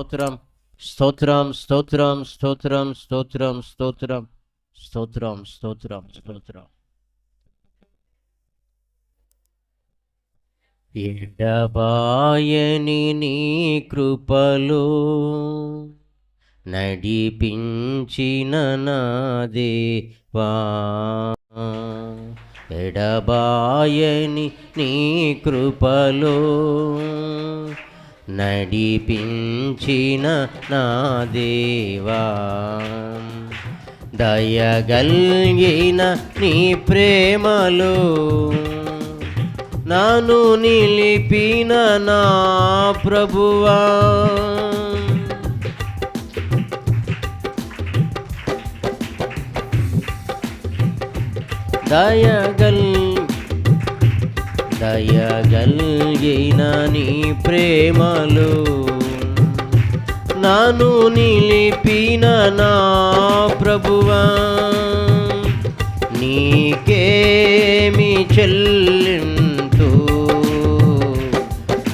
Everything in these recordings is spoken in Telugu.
స్తోత్రం స్తోత్రం స్తోత్రం స్తోత్రం స్తోత్రం స్తోత్రం స్తోత్రం స్తోత్రం స్తోత్రం ఎడబాయని నీ కృపలో నడిపించిన నా దేవా. ఎడబాయని నీ కృపలో నడిపించిన నా దేవా. దయగల్గిన నీ ప్రేమలో నాను నిలిపిన నా ప్రభువా. దయగల్ దయగల్గిన నీ ప్రేమలు. నాను నిలిపిన నా ప్రభువా. నీకేమి చెల్లింతు?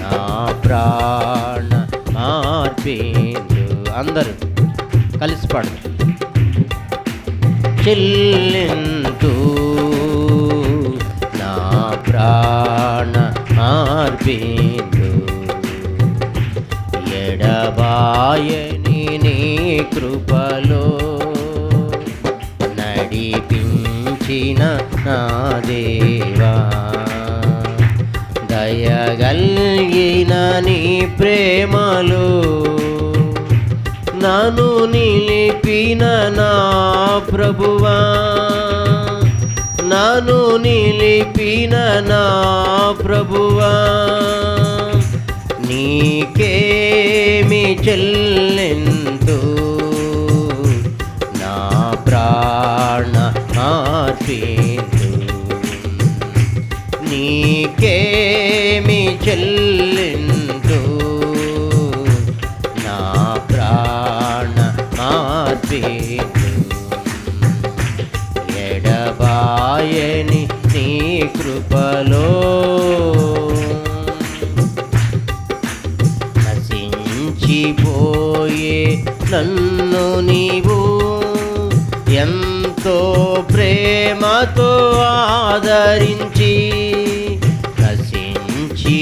నా ప్రాణ మార్పించు అందరూ కలిసి పాడు చెల్లింతు. మార్పించు ఎడబాయని నీ కృపలో నడిపించిన నా దేవా. దయగల్గిన నీ ప్రేమలో నన్ను నిలిపిన నా ప్రభువా. నాను నిలిపిన నా ప్రభువా నీకేమి చెల్లెందు? నా ప్రాణ మార్పిందు నీకేమి చెల్లెందు? నా ప్రాణ మార్పిందు ఆయని నీ కృపలో. నశించిపోయే నన్ను నీవు ఎంతో ప్రేమతో ఆదరించి నశించిపోయే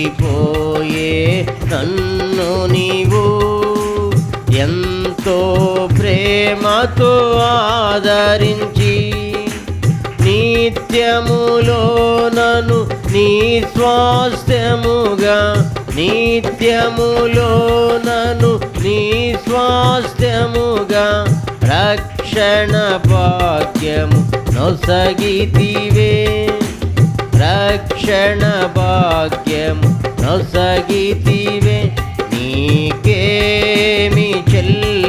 నన్ను నీవు ఎంతో ప్రేమతో ఆదరించి నిత్యములో నను నీ స్వాస్థ్యముగా. నిత్యములో నను నీ స్వాస్థ్యముగా. రక్షణ భాగ్యము నొసగితివే. రక్షణ భాగ్యము నొసగితివే. నీకేమి చెల్ల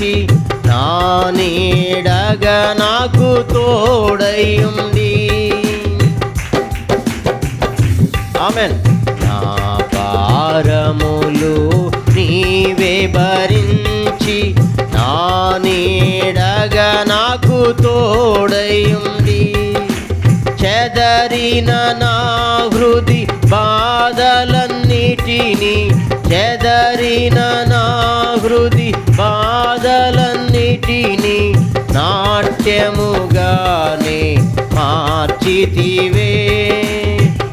భరించి నా నీడగా నాకు తోడయుంది ఆమెన్. నా భారములు నీవే భరించి నా నీడగా నాకు తోడయుంది చెదరిన నా హృది బాధలన్నిటినీ చెదరిన నా హృది బాధలన్నిటిని నాట్యముగానే మార్చితివే.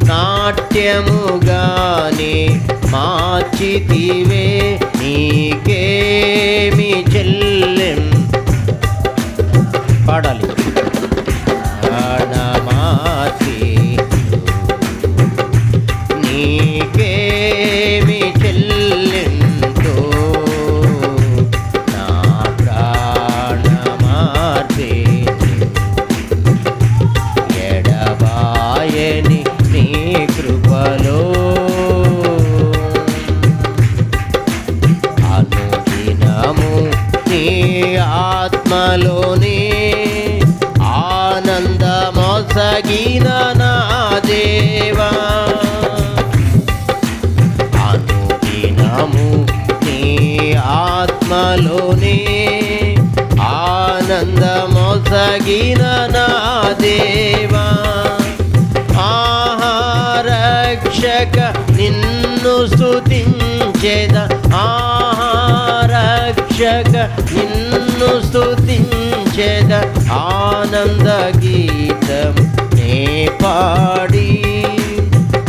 నాట్యముగానే మార్చితివే నీకేమి చెల్లెం. పాడాలి. ప్రేమలోనే ఆనందమొసగిన నా దేవా. ఆహారక్షక నిన్ను స్థుతించేద ఆహారక్షక నిన్ను స్థుతించేద ఆనంద గీతం నే పాడి.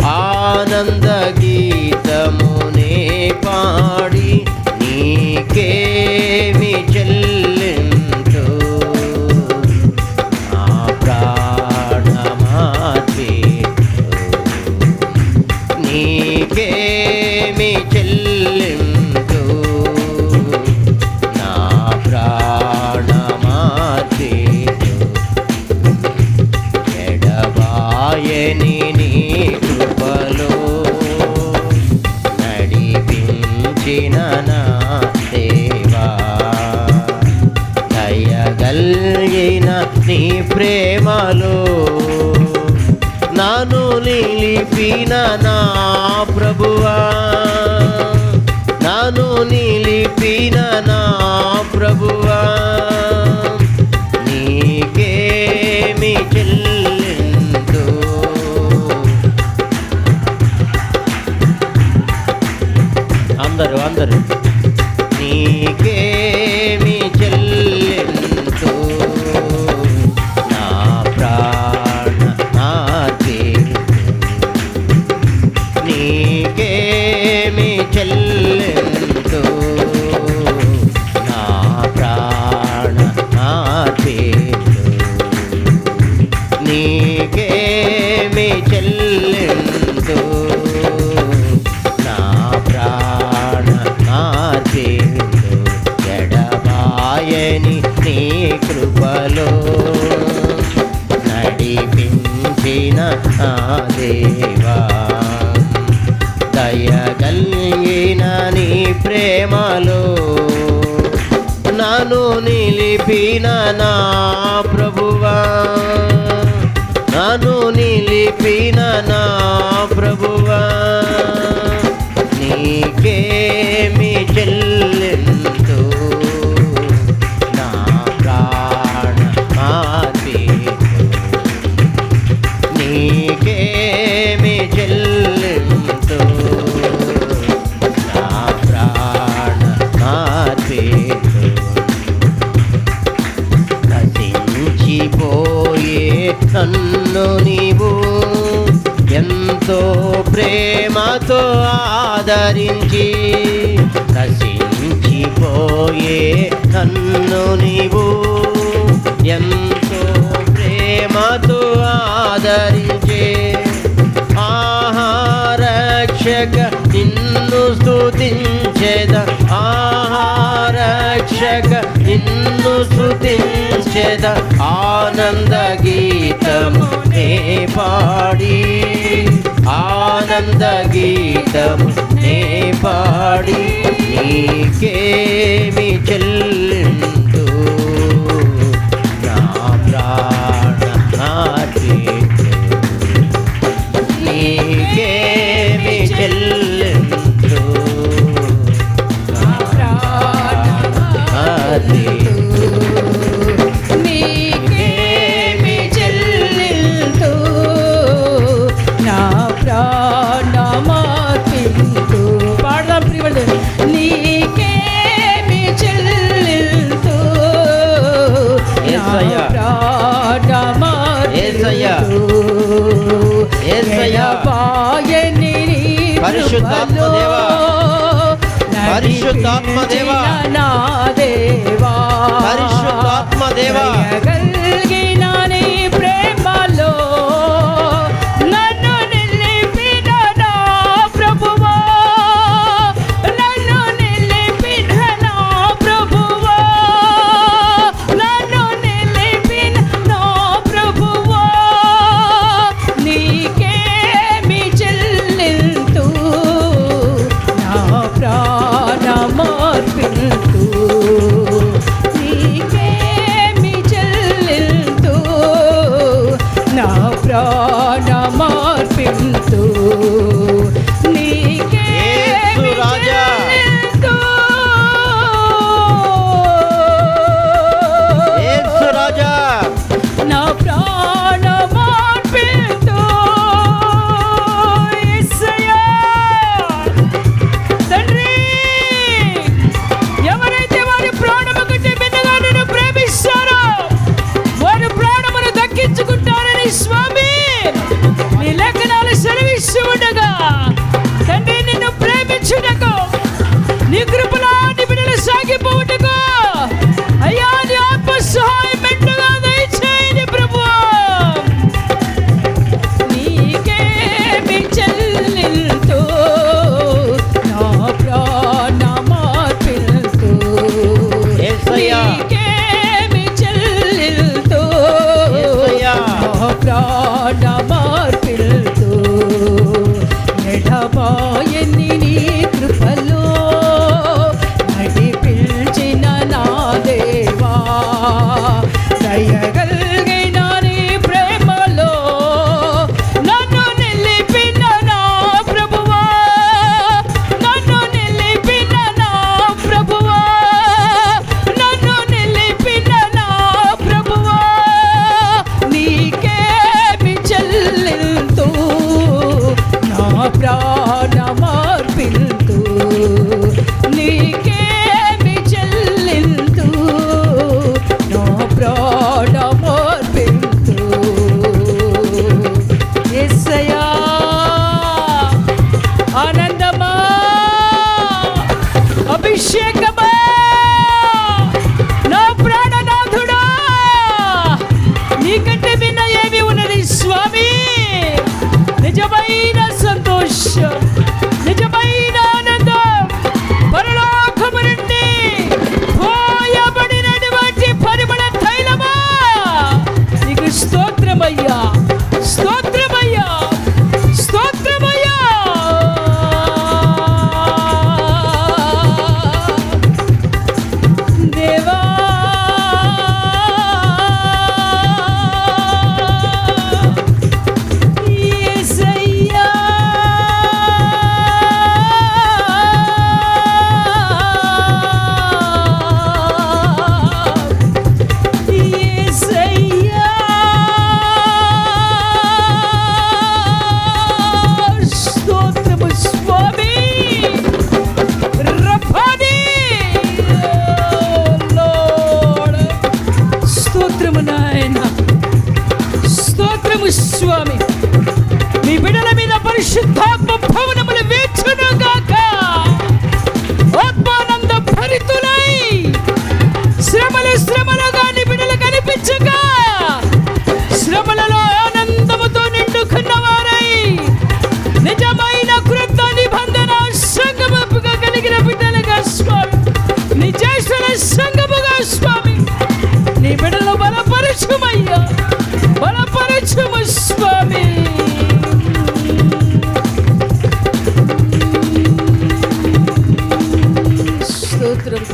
ఆనంద గీతము నే పాడి. నిలిపిన నా ప్రభువా. నాను నిలిపిన నా ప్రభువా. నీకేమి చెల్లిందు. అందరూ అందరూ. నిలిపిన నా నన్ను నీవు ఎంతో ప్రేమతో ఆదరించే ఆహారక్షక నిన్ను స్థుతించేద ఆహారక్షక నిన్ను స్థుతించేద ఆనంద గీతము నే పాడి. ఆనంద గీతము నే పాడి. నీకేమి చెల్లి పరిశుద్ధాత్మ దేవా. పరిశుద్ధాత్మ దేవా. నా దేవా పరిశుద్ధాత్మ దేవా.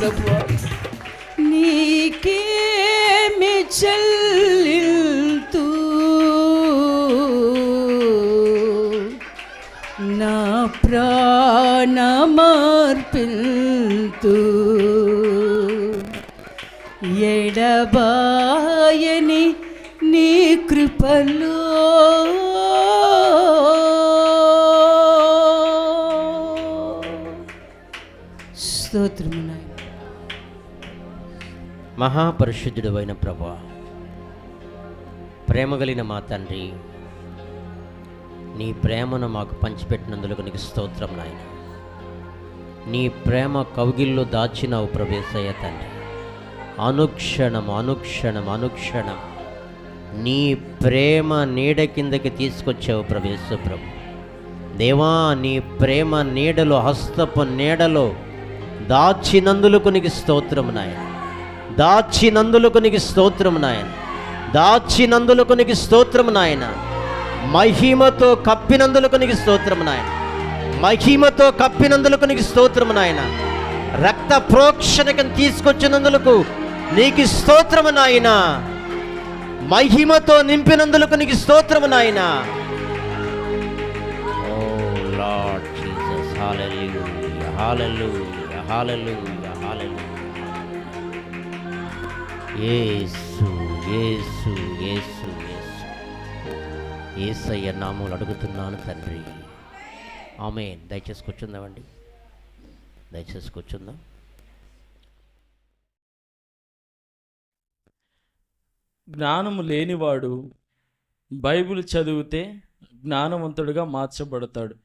స్తోత్రం ప్రభు నీకేమి చెల్లింతు? నా ప్రాణమర్పిల్తు ఎడబాయని నీ కృపలో స్తోత్రమున. మహాపరిశుద్ధుడు అయిన ప్రభా ప్రేమ కలిగిన మా తండ్రి నీ ప్రేమను మాకు పంచిపెట్టినందులకు నీకు స్తోత్రం నాయన. నీ ప్రేమ కౌగిల్లో దాచినావు ప్రవేశయ్య తండ్రి. అనుక్షణం అనుక్షణం అనుక్షణం నీ ప్రేమ నీడ కిందకి తీసుకొచ్చావు ప్రవేశ ప్రభు. దేవా నీ ప్రేమ నీడలో హస్తపు నీడలో దాచినందులకు నీకు స్తోత్రం నాయన. దాచినందులకు నీకు స్తోత్రం నాయన. దాచినందులకు నీకు స్తోత్రం నాయన. మహిమతో కప్పినందులకు నీకు స్తోత్రం నాయన. మహిమతో కప్పినందులకు నీకు స్తోత్రం నాయన. రక్త ప్రోక్షణకం తీసుకొచ్చినందులకు నీకు స్తోత్రము నాయన. మహిమతో నింపినందులకు నీకు స్తోత్రము నాయన. ఓ లార్డ్ జీసస్ హల్లెలూయా హల్లెలూయా హల్లెలూయా ఏసు ఏసు ఏసు ఏసు ఏసయ్య నామూలు అడుగుతున్నాను తండ్రి. ఆమె దయచేసి కూర్చుందామండి. దయచేసి కూర్చుందాం. జ్ఞానము లేనివాడు బైబిల్ చదివితే జ్ఞానవంతుడిగా మార్చబడతాడు.